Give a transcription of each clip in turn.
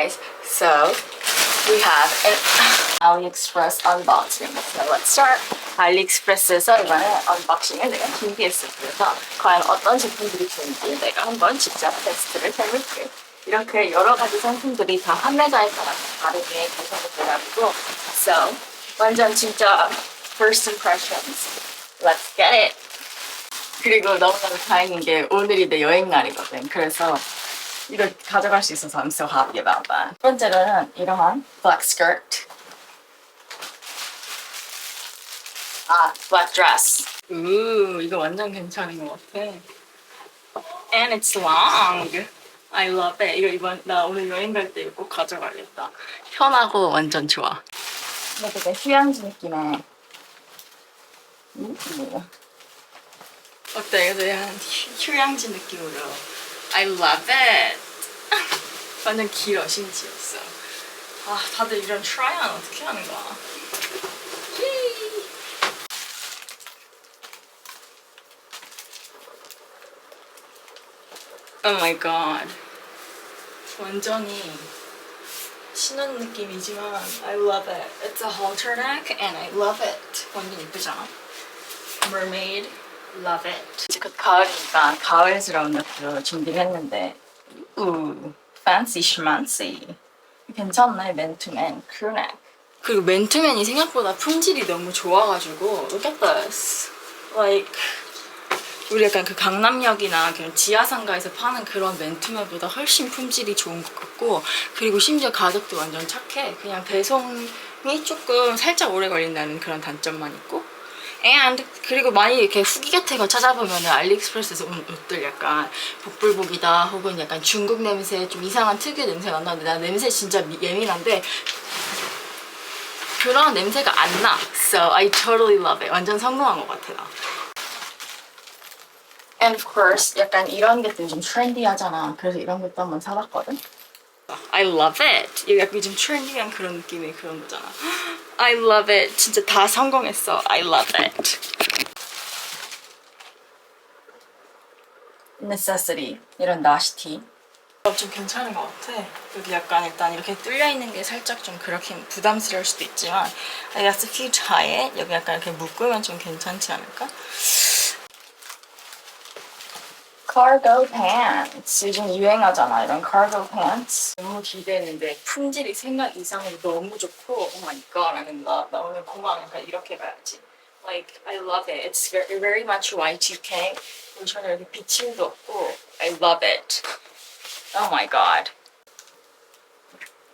guys, so we have an AliExpress unboxing. So let's start. 알리익스프레스에서 이번에 언박싱을 내가 준비했어. 그래서 과연 어떤 제품들이 좋은지 내가 한번 직접 테스트를 해볼게. 이렇게 여러 가지 상품들이 다 판매자에 따라 다르게 구성이 돼가지고 So 완전 진짜 first impressions. Let's get it. 그리고 너무너무 다행인 게 오늘이 내 여행 날이거든. 그래서 이걸 가져갈 수 있어서 I'm so happy about that. 첫 번째로는 이러한 black skirt. 아, black dress. 우, 이거 완전 괜찮은 것 같아. And it's long. I love it. 이거 이번 나 오늘 여행 갈 때 꼭 가져가야겠다. 편하고 완전 좋아. 근데 되게 휴양지 느낌의. 우. 어때? 휴- 휴양지 느낌으로. I love it. 완전 길어 심지었어. 아 다들 이런 트라이언 어떻게 하는 거야? 히. Oh my god. 완전히 신혼 느낌이지만 I love it. It's a halter neck and I love it. 완전 이쁘잖아. Mermaid. Love it. 이제 곧 가을이니까 가을스러운 룩도 준비를 했는데 우 fancy schmancy. 괜찮네 맨투맨 크루넥. 그리고 맨투맨이 생각보다 품질이 너무 좋아가지고 look at this. Like 우리 약간 그 강남역이나 그런 지하상가에서 파는 그런 맨투맨보다 훨씬 품질이 좋은 것 같고 그리고 심지어 가격도 완전 착해. 그냥 배송이 조금 살짝 오래 걸린다는 그런 단점만 있고 and 그리고 많이 이렇게 후기 같은 거 찾아보면 알리익스프레스에서 온 옷들 약간 복불복이다 혹은 약간 중국 냄새 좀 이상한 특유의 냄새 난다는데 나 냄새 진짜 미- 예민한데 그런 냄새가 안 나. So I totally love it. 완전 성공한 것 같아 나. And of course, 약간 이런 것들 좀 트렌디하잖아. 그래서 이런 것도 한번 사봤거든. I love it. 이거 약간 좀 트렌디한 그런 느낌의 그런 거잖아. I love it. 진짜 다 성공했어. I love it. Necessity. 이런 나시티. 좀 괜찮은 것 같아. 여기 약간 일단 이렇게 뚫려 있는 게 살짝 좀 그렇게 부담스러울 수도 있지만 you tie it 여기 약간 이렇게 묶으면 좀 괜찮지 않을까? Cargo pants. 요즘 유행하잖아 이런 cargo pants. 너무 기대했는데 품질이 생각 이상으로 너무 좋고 oh my god 나는 나, 나 오늘 공항 약간 이렇게 가야지. Like I love it. It's very, very much Y2K 그리고 전혀 이렇게 비침도 없고 I love it. Oh my god.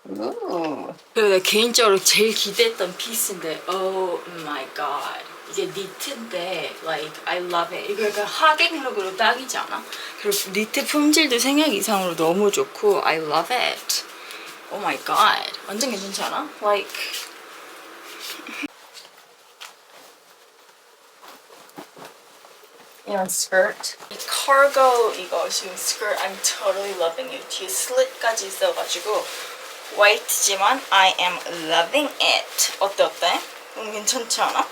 우. 그리고 내가 개인적으로 제일 기대했던 피스인데 oh my god 이게 니트인데 like I love it 이거 약간 하객룩으로 딱이지 않아? 그리고 니트 품질도 생각 이상으로 너무 좋고 I love it oh my god 완전 괜찮지 않아? like 이런 스커트 이 cargo 이거 지금 스커트 I'm totally loving it 뒤에 슬릿까지 있어가지고 화이트지만 I am loving it 어때 어때? 음, 괜찮지 않아?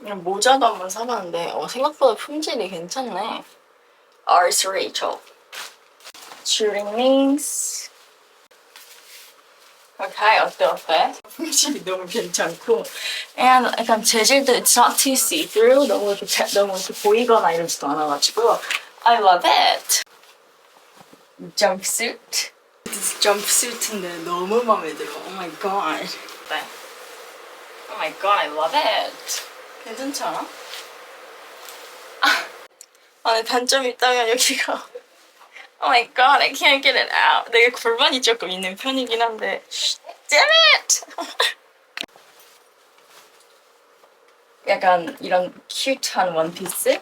이런 모자도 한번 사봤는데 어, 생각보다 품질이 괜찮네 Ars Rachel Shooting Links 오케이 어때 어때? 품질이 너무 괜찮고 and 약간 재질도 it's not too see-through 너무 이렇게, 자- 너무 이렇게 보이거나 이러지도 않아가지고 I love it jumpsuit jumpsuit인데 너무 마음에 들어 oh my god 네. oh my god I love it 괜찮지 않아? 아, 안에 단점이 있다면 여기가 Oh my god, I can't get it out. 되게 골반이 조금 있는 편이긴 한데. Damn it! 약간 이런 큐트한 원피스?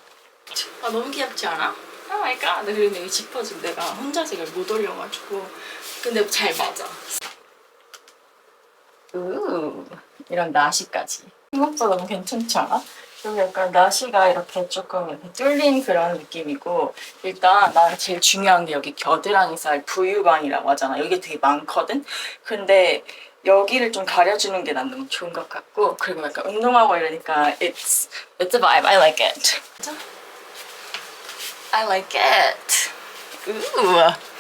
아 너무 귀엽지 않아? Oh my god. 그리고 이거 지퍼지고 내가 혼자서 이걸 못 올려가지고 근데 잘 맞아. 우 이런 나시까지. 생각보다 너무 괜찮지 않아? 그리고 약간 나시가 이렇게 조금 이렇게 뚫린 그런 느낌이고 일단 나는 제일 중요한 게 여기 겨드랑이 살 부유방이라고 하잖아. 여기 되게 많거든. 근데 여기를 좀 가려주는 게 난 너무 좋은 것 같고 그리고 약간 운동하고 이러니까 it's it's a vibe. I like it. I like it. Ooh.